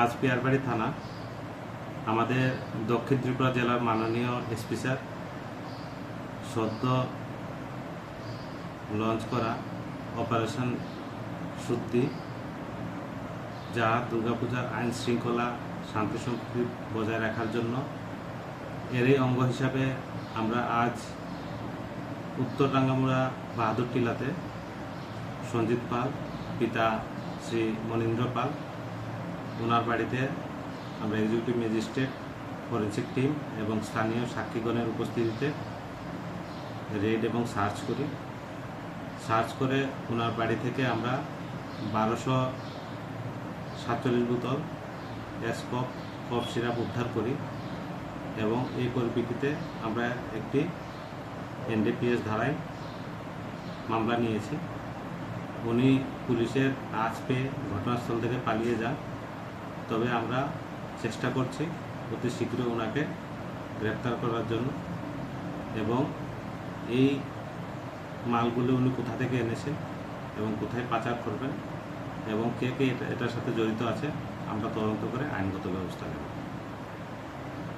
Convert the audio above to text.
আজ পিয়ারবাড়ি থানা, আমাদের দক্ষিণ ত্রিপুরা জেলার মাননীয় এসপি স্যার, সদ্য লঞ্চ করা অপারেশন শুদ্ধি যা দুর্গাপূজার আইন শৃঙ্খলা, শান্তি সম্প্রীতি বজায় রাখার জন্য এরই অঙ্গ হিসাবে আমরা আজ উত্তর টাঙ্গামুড়া বাহাদুর টিলাতে সঞ্জিত পাল, পিতা শ্রী মনীন্দ্র পাল ওনার বাড়িতে আমরা এক্সিকিউটিভ ম্যাজিস্ট্রেট ফরেন্সিক টিম এবং স্থানীয় সাক্ষীগণের উপস্থিতিতে রেড এবং সার্চ করি। সার্চ করে ওনার বাড়ি থেকে আমরা বারোশো সাতচল্লিশ বোতল এসকপ কফ সিরাপ উদ্ধার করি এবং এই পরিপ্রেক্ষিতে আমরা একটি এনডিপিএস ধারায় মামলা নিয়েছি। উনি পুলিশের আজ পেয়ে ঘটনাস্থল থেকে পালিয়ে যান। তবে আমরা চেষ্টা করছি অতি শীঘ্রই ওনাকে গ্রেপ্তার করার জন্য। এবং এই মালগুলো উনি কোথা থেকে এনেছেন এবং কোথায় পাচার করবেন এবং কে কে এটা, এটার সাথে জড়িত আছে, আমরা তদন্ত করে আইনগত ব্যবস্থা নেব।